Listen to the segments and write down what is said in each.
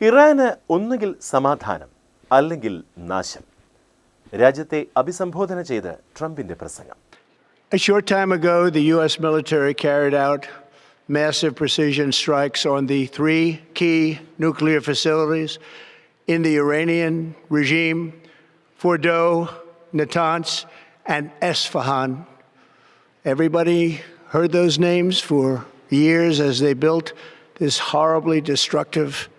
ഇറാന് ഒന്നുകിൽ സമാധാനം അല്ലെങ്കിൽ നാശം രാജ്യത്തെ അഭിസംബോധന ചെയ്ത് ട്രംപിന്റെ പ്രസംഗം A short time ago, the U.S. military carried out massive precision strikes on the three key nuclear facilities in the Iranian regime Fordo, Natanz, and Esfahan. Everybody heard those names for years as they built this horribly destructive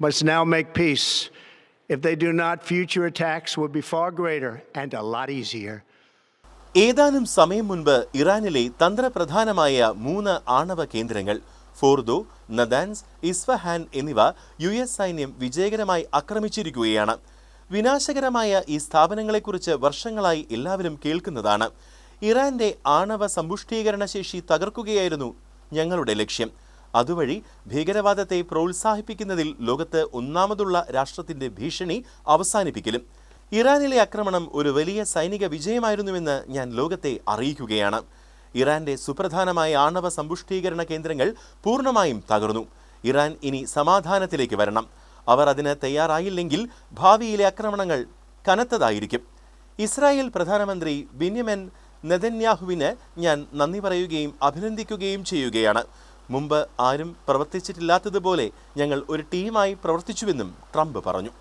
must now make peace. If they do not, future attacks will be far greater and a lot easier. ഏതാനും സമയം മുൻപ് ഇറാനിലെ തന്ത്രപ്രധാനമായ മൂന്ന് ആണവ കേന്ദ്രങ്ങൾ Fordow Natanz Isfahan എന്നിവ U S സൈന്യം വിജയകരമായി ആക്രമിച്ചിരിക്കുകയാണ് വിനാശകരമായ ഈ സ്ഥാപനങ്ങളെക്കുറിച്ച് വർഷങ്ങളായി എല്ലാവരും കേൾക്കുന്നതാണ് ഇറാന്റെ ആണവ സമ്പുഷ്ടീകരണ ശേഷി തകർക്കുകയായിരുന്നു ഞങ്ങളുടെ ലക്ഷ്യം അതുവഴി ഭീകരവാദത്തെ പ്രോത്സാഹിപ്പിക്കുന്നതിൽ ലോകത്ത് ഒന്നാമതുള്ള രാഷ്ട്രത്തിന്റെ ഭീഷണി അവസാനിപ്പിക്കലും. ഇറാനിലെ ആക്രമണം ഒരു വലിയ സൈനിക വിജയമായിരുന്നുവെന്ന് ഞാൻ ലോകത്തെ അറിയിക്കുകയാണ്. ഇറാന്റെ സുപ്രധാനമായ ആണവ സമ്പുഷ്ടീകരണ കേന്ദ്രങ്ങൾ പൂർണമായും തകർന്നു. ഇറാൻ ഇനി സമാധാനത്തിലേക്ക് വരണം. അവർ അതിന് തയ്യാറായില്ലെങ്കിൽ ഭാവിയിലെ ആക്രമണങ്ങൾ കനത്തതായിരിക്കും. ഇസ്രായേൽ പ്രധാനമന്ത്രി ബിന്യമൻ നെതന്യാഹുവിന് ഞാൻ നന്ദി പറയുകയും അഭിനന്ദിക്കുകയും ചെയ്യുകയാണ്. മുമ്പ് ആരും പ്രവർത്തിച്ചിട്ടില്ലാത്തതുപോലെ ഞങ്ങൾ ഒരു ടീമായി പ്രവർത്തിച്ചുവെന്നും ട്രംപ് പറഞ്ഞു.